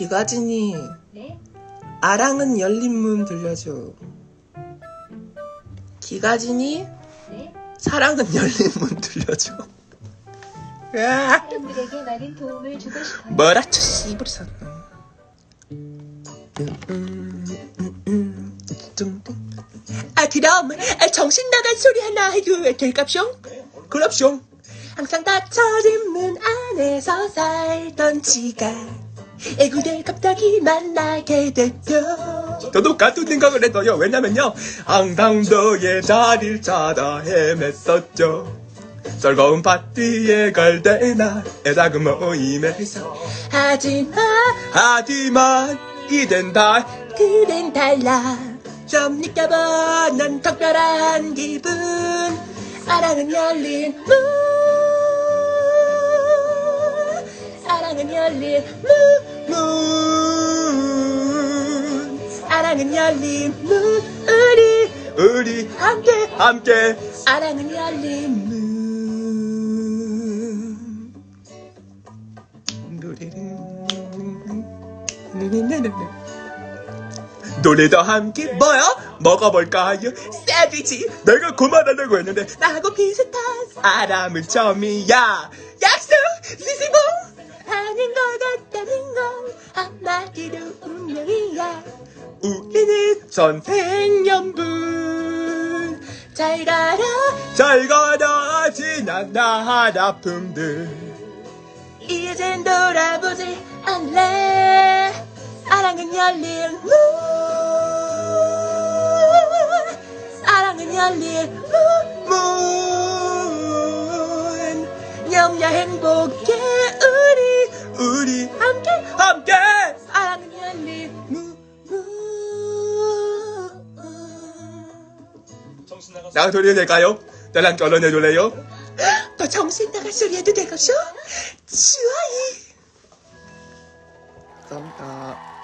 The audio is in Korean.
기가진이 네, 아랑은 열린 문 들려줘. 기가진이 네. 사랑은 열린 문 들려줘. 사람들에게 많은 도움을 주고 싶어요. 뭐라 쳐 씨부리 샀아 그럼 아, 정신 나간 소리 하나 해도 될까쇼? 그럼쇼 항상 닫혀진 문 안에서 살던 지가 애구들 갑자기 만나게 됐죠. 저도 같은 생각을 했어요. 왜냐면요 항상 너의 자리를 찾아 헤맸었죠. 즐거운 파티에 갈 때나 애작은 모임에서. 하지만 하지만 이젠 다 그댄 달라. 좀 느껴보는 특별한 기분. 사랑은 열린 문 사랑은 열린 문, 문 사랑은 열린 문 우리 우리 함께 함께. 사랑은 열린 문 노래도 함께 뭐요? 먹어볼까요? 세비지 내가 그만하려고 했는데 나하고 비슷한 사람은 처음이야. 약속 시시보 아닌 것 같다는 건 선생연분. 잘 가라. 잘 가라 지난 날 아픔들. 이젠 돌아보지 않래 사랑은 열린 문. 사랑은 열린 문, 문. 영야 행복해 우리. 우리 나 소리 될까요? 나랑 결혼해 줄래요? 너 정신 나갈 소리 해도 되겠어? 좋아요 감사합니다